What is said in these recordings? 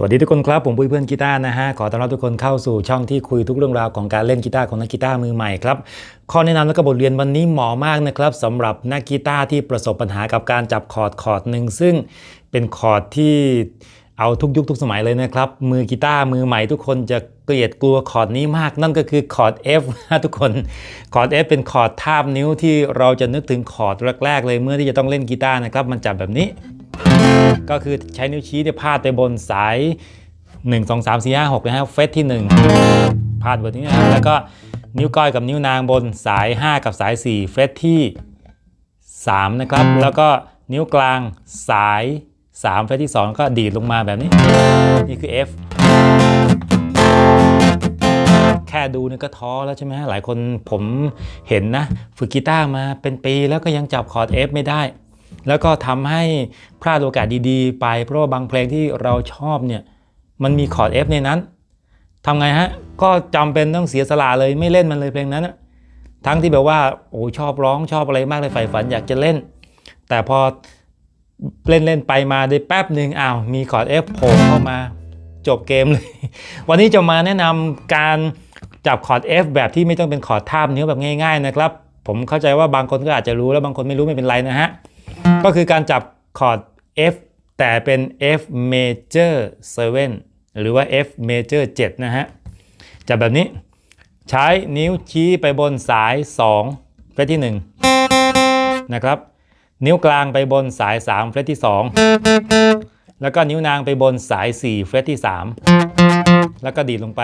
สวัสดีทุกคนครับ ผมปุ้ยเพื่อนกีตาร์นะฮะ ขอต้อนรับทุกคนเข้าสู่ช่องที่คุยทุกเรื่องราวของการเล่นกีตาร์ของนักกีตาร์มือใหม่ครับข้อแนะนำและก็บทเรียนวันนี้เหมาะมากนะครับสำหรับนักกีตาร์ที่ประสบปัญหากับการจับคอร์ดคอร์ดหนึ่งซึ่งเป็นคอร์ดที่เอาทุกยุคทุกสมัยเลยนะครับ มือกีตาร์มือใหม่ทุกคนจะเกลียดกลัวคอร์ดนี้มาก นั่นก็คือคอร์ด F นะทุกคนคอร์ด F เป็นคอร์ดทาบนิ้วที่เราจะนึกถึงคอร์ดแรกๆ เลยเมื่อที่จะต้องเล่นกีตาร์นะครับมันจับแบบนี้ ก็คือใช้นิ้วชี้เนี่ยพาดไปบนสาย 1 2 3 4 5 6นะฮะเฟสที่ 1 พาดบนนี้นะแล้วก็นิ้วก้อยกับนิ้วนางบนสาย 5 กับสาย 4 เฟสที่ 3 นะครับ แล้วก็นิ้วกลางสาย 3 เฟสที่ 2 ก็ดีดลงมาแบบนี้ นี่คือ F แค่ดูนี่ก็ท้อแล้วใช่ไหมฮะหลายคนผมเห็นนะ ฝึกกีตาร์มาเป็นปีแล้วก็ยังจับคอร์ด F ไม่ได้ แล้วก็ทำให้พลาดโอกาสดีๆ ไป เพราะว่าบางเพลงที่เราชอบเนี่ยมันมีคอร์ด F ในนั้นทำไงฮะ ก็จำเป็นต้องเสียสละเลยไม่เล่นมันเลยเพลงนั้นนะทั้งที่แบบว่าโอ้ชอบร้องชอบอะไรมากเลยใฝ่ฝันอยากจะเล่น แต่พอเล่นเล่นไปมาได้แป๊บหนึ่งอ้าวมีคอร์ด F โผล่เข้ามาจบเกมเลย วันนี้จะมาแนะนำการจับคอร์ด F แบบที่ไม่ต้องเป็นคอร์ดท่าบนิ้วแบบง่าย ๆ นะครับ ผมเข้าใจว่าบางคนก็อาจจะรู้แล้วบางคนไม่รู้ไม่เป็นไรนะฮะ ก็คือการจับคอร์ด F แต่เป็น F major 7 หรือว่า F major 7 นะฮะ จับแบบนี้ ใช้นิ้วชี้ไปบนสาย 2 เฟรตที่ 1 นะครับ นิ้วกลางไปบนสาย 3 เฟรตที่ 2 แล้วก็นิ้วนางไปบนสาย 4 เฟรตที่ 3 แล้วก็ดีดลงไป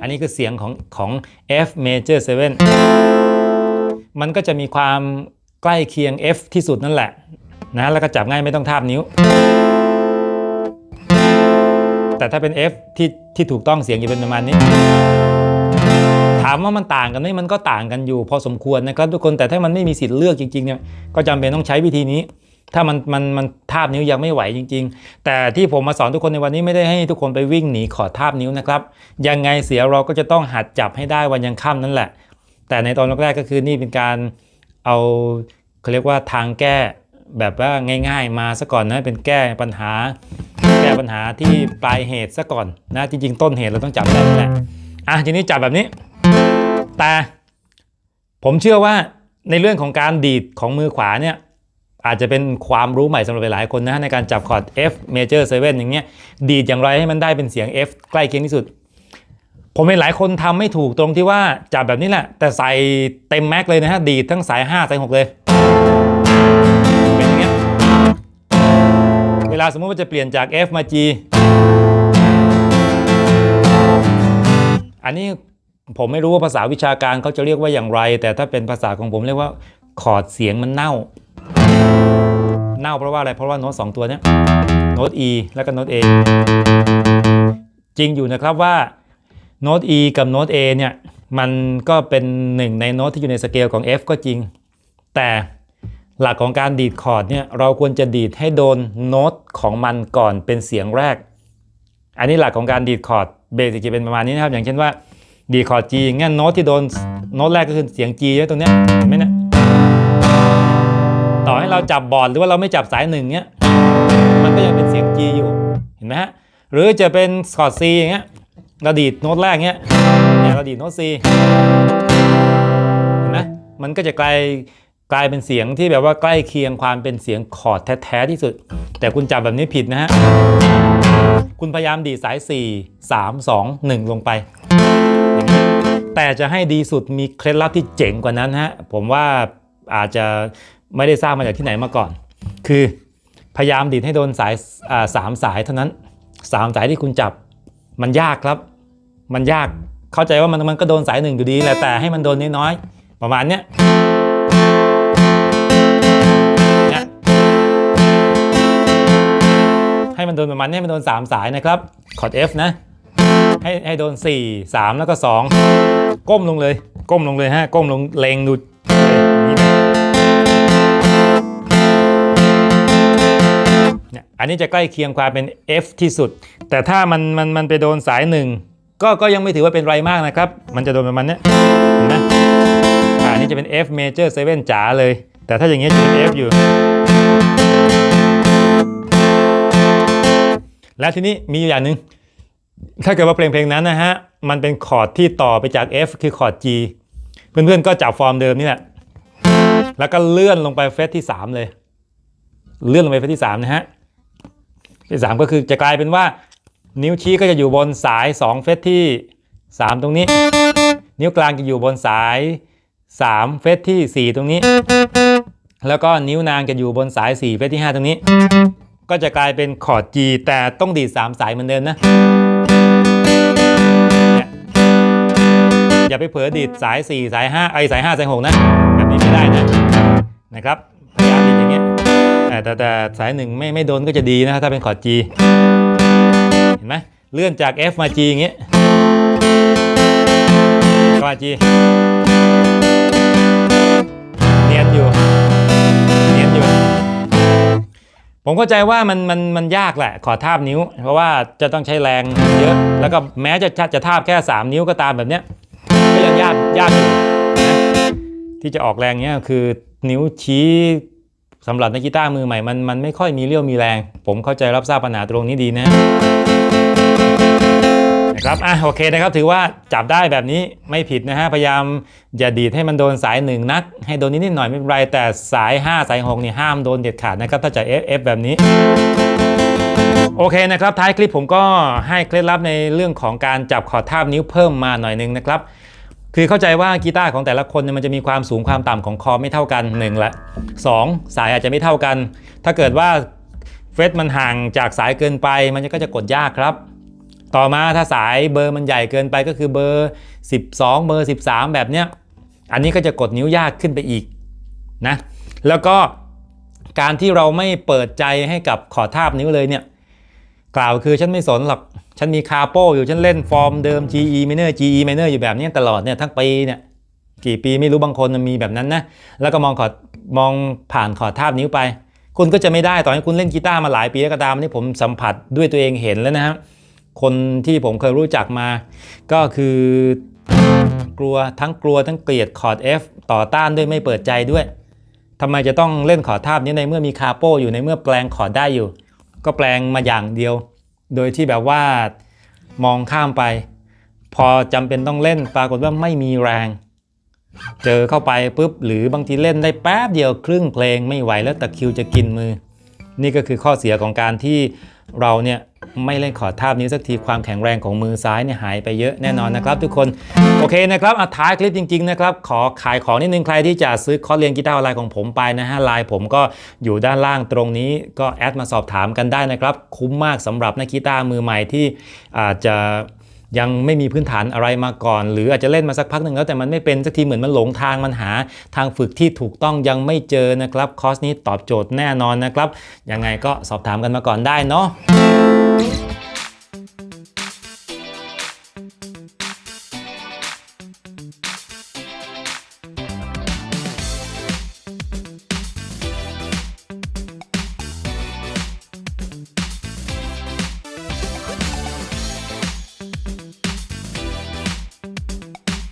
อันนี้คือเสียงของของ F major 7 มันก็จะมีความ ใกล้เคียง F ที่สุดนั่นแหละนะแล้วก็จับง่ายไม่ต้องทาบนิ้ว แต่ถ้าเป็น F ที่ที่ถูกต้องเสียงจะเป็นประมาณนี้ ถามว่ามันต่างกันไหมมันก็ต่างกันอยู่ พอสมควรนะครับทุกคนแต่ถ้ามันไม่มีสิทธิ์เลือกจริงๆเนี่ยก็จำเป็นต้องใช้วิธีนี้ ถ้ามันมันมันทาบนิ้วยังไม่ไหวจริง ๆ แต่ที่ผมมาสอนทุกคนในวันนี้ไม่ได้ให้ทุกคนไปวิ่งหนีขอทาบนิ้วนะครับ ยังไงเสียเราก็จะต้องหัดจับให้ได้วันยังค่ำนั่นแหละ แต่ในตอนแรกๆก็คือนี่เป็นการเอา เขาเรียกว่าทางแก้แบบว่าง่าย ๆ มาซะก่อนนะเป็นแก้ปัญหา แก้ปัญหาที่ปลายเหตุซะก่อนนะจริงๆ ต้นเหตุเราต้องจับได้นั่นแหละอะทีนี้จับแบบนี้ แต่ผมเชื่อว่าในเรื่องของการดีดของมือขวาเนี่ยอาจจะเป็นความรู้ใหม่สำหรับหลายคนนะในการจับคอร์ด F major 7อย่างเงี้ยดีดอย่างไรให้มันได้เป็นเสียง F ใกล้เคียงที่สุด ผมเห็นหลายคนทำไม่ถูกตรงที่ว่าจับแบบนี้แหละ แต่ใส่เต็มแม็กเลยนะฮะดีดทั้งสาย 5 สาย 6 เลย ลาสมมติว่าจะเปลี่ยนจาก F มา G อันนี้ผมไม่รู้ว่าภาษาวิชาการเขาจะเรียกว่าอย่างไร แต่ถ้าเป็นภาษาของผมเรียกว่าคอร์ดเสียงมันเน่า เน่าเพราะว่าอะไรเพราะว่าโน้ตสองตัวเนี้ยโน้ต E แล้วก็โน้ต A จริงอยู่นะครับว่าโน้ต E กับโน้ต A เนี่ยมันก็เป็นหนึ่งในโน้ตที่อยู่ในสเกลของ F ก็จริง แต่ หลักของการดีดคอร์ดเนี่ยเราควรจะดีดให้โดนโน้ตของมันก่อนเป็นเสียงแรก อันนี้หลักของการดีดคอร์ดเบสิกจะเป็นประมาณนี้นะครับ อย่างเช่นว่าดีดคอร์ด G งั้นโน้ตที่โดนโน้ตแรกก็คือเสียง G ไว้ตรงเนี้ยเห็นไหมเนี่ยต่อให้เราจับบอร์ดหรือว่าเราไม่จับสายหนึ่งเนี้ยมันก็ยังเป็นเสียง G อยู่เห็นไหมฮะหรือจะเป็นคอร์ด C อย่างเงี้ยเราดีดโน้ตแรกเนี้ยเนี่ยเราดีดโน้ต C เห็นไหมมันก็จะกลาย กลายเป็นเสียงที่แบบว่าใกล้เคียงความเป็นเสียงคอร์ดแท้ๆที่สุด แต่คุณจับแบบนี้ผิดนะฮะ คุณพยายามดีสาย 4 3 2 1 ลงไปอย่างนี้แต่จะให้ดีสุดมีเคล็ดลับที่เจ๋งกว่านั้นฮะ ผมว่าอาจจะไม่ได้ทราบมาจากที่ไหนมาก่อน คือพยายามดีดให้โดนสายสามสายเท่านั้นสามสายที่คุณจับมันยากครับ มันยากเข้าใจว่ามันมันก็โดนสายหนึ่งอยู่ดีแหละแต่ให้มันโดนน้อยๆประมาณเนี้ย ให้มันโดนประมาณนี้ให้มันโดน 3 สายนะครับคอร์ด F นะ ให้ให้โดน 4 3 แล้วก็ 2 ก้มลงเลย ก้มลงเลยฮะ ก้มลงเลงดูอย่างนี้เลยเนี่ยอันนี้จะใกล้เคียงความเป็น F ที่สุด แต่ถ้ามันมันมันไปโดนสายหนึ่งก็ก็ยังไม่ถือว่าเป็นไรมากนะครับ มันจะโดนประมาณนี้นไหมอ่านี่จะเป็น F major 7จ๋าเลย แต่ถ้าอย่างเงี้ยจะเป็น F อยู่ และทีนี้มีอยู่อย่างหนึ่งถ้าเกิดว่าเพลงเพลงนั้นนะฮะ มันเป็นคอร์ดที่ต่อไปจาก F คือคอร์ด G เพื่อนๆก็จับฟอร์มเดิมนี่แหละ แล้วก็เลื่อนลงไปเฟสที่ 3 เลย เลื่อนลงไปเฟสที่ 3 นะฮะที่3ก็คือจะกลายเป็นว่า นิ้วชี้ก็จะอยู่บนสาย 2 เฟสที่ 3 ตรงนี้ นิ้วกลางจะอยู่บนสาย 3 เฟสที่ 4 ตรงนี้ แล้วก็นิ้วนางจะอยู่บนสาย 4 เฟสที่ 5 ตรงนี้ ก็จะกลายเป็นคอร์ด G แต่ต้องดีด3สายเหมือนเดิมนะ อย่าไปเผลอดีดสาย 4 สาย 5 ไอสาย 5 สาย 6 นะ แบบนี้ไม่ได้นะ นะครับพยายามดีดอย่างเงี้ยแต่แต่สายหนึ่งไม่ไม่โดนก็จะดีนะถ้าเป็นคอร์ด G เห็นไหมเลื่อนจาก F มา G อย่างเงี้ยก็มา G ผมเข้าใจว่ามันมันมันยากแหละ ขอทาบนิ้ว เพราะว่าจะต้องใช้แรงเยอะ แล้วก็แม้จะจะทาบแค่ 3 นิ้วก็ตามแบบเนี้ยก็ยังยากยากอยู่นะที่จะออกแรงเนี้ยคือนิ้วชี้สำหรับนักกีตาร์มือใหม่มันมันไม่ค่อยมีเรี่ยวมีแรง ผมเข้าใจรับทราบปัญหาตรงนี้ดีนะ นะครับอะโอเคนะครับถือว่าจับได้แบบนี้ไม่ผิดนะฮะพยายามอย่าดีดให้มันโดนสายหนึ่งนัก ให้โดนนิดๆหน่อยไม่เป็นไรแต่สาย 5 สาย6นี่ห้ามโดนเด็ดขาดนะครับถ้าจะ F F แบบนี้โอเคนะครับท้ายคลิปผมก็ให้เคล็ดลับในเรื่องของการจับขอดทาบนิ้วเพิ่มมาหน่อยหนึงนะครับคือเข้าใจว่ากีตาร์ของแต่ละคนเนี่ยมันจะมีความสูงความต่ำของคอไม่เท่ากันหนึ่งละสองสายอาจจะไม่เท่ากัน ถ้าเกิดว่าเฟสมันห่างจากสายเกินไปมันก็จะกดยากครับ ต่อมาถ้าสายเบอร์มันใหญ่เกินไปก็คือเบอร์ 12 เบอร์ 13 แบบเนี้ย อันนี้ก็จะกดนิ้วยากขึ้นไปอีกนะ แล้วก็การที่เราไม่เปิดใจให้กับขอทาบนิ้วเลยเนี่ยกล่าวคือฉันไม่สนหรอก ฉันมีคาโปอยู่ฉันเล่นฟอร์มเดิม GE minor GE minor อยู่แบบนี้ตลอดเนี่ยทั้งปีเนี่ยกี่ปีไม่รู้บางคนมีแบบนั้นนะแล้วก็มองขอมองผ่านขอทาบนิ้วไป คุณก็จะไม่ได้ต่อให้คุณเล่นกีตาร์มาหลายปีแล้วก็ตามนี่ผมสัมผัสด้วยตัวเองเห็นแล้วนะครับ คนที่ผมเคยรู้จักมา ก็คือกลัวทั้งกลัวทั้งเกลียดคอร์ด F ต่อต้านด้วยไม่เปิดใจด้วยทำไมจะต้องเล่นขอดทาบนี้ในเมื่อมีคาโปอยู่ในเมื่อแปลงคอร์ดได้อยู่ ก็แปลงมาอย่างเดียว โดยที่แบบว่ามองข้ามไป พอจำเป็นต้องเล่นปรากฏว่าไม่มีแรง เจอเข้าไปปุ๊บหรือบางทีเล่นได้แป๊บเดียวครึ่งเพลงไม่ไหวแล้วตะคิวจะกินมือ นี่ก็คือข้อเสียของการที่เราเนี่ยไม่เล่นขอร์ดทาบนิ้วสักทีความแข็งแรงของมือซ้ายเนี่ยหายไปเยอะแน่นอนนะครับ ทุกคนโอเคนะครับอะท้ายคลิปจริงๆนะครับขอขายของนิดนึงใครที่จะซื้อคอร์สเรียนกีตาร์ออนไลน์ของผมไปนะฮะไลน์ผมก็อยู่ด้านล่างตรงนี้ก็แอดมาสอบถามกันได้นะครับ คุ้มมากสำหรับนักกีตาร์มือใหม่ที่อาจจะ ยังไม่มีพื้นฐานอะไรมาก่อน หรืออาจจะเล่นมาสักพักหนึ่งแล้วแต่มันไม่เป็นสักทีเหมือนมันหลงทางมันหา ทางฝึกที่ถูกต้องยังไม่เจอนะครับคอร์สนี้ตอบโจทย์แน่นอนนะครับยังไงก็สอบถามกันมาก่อนได้เนาะ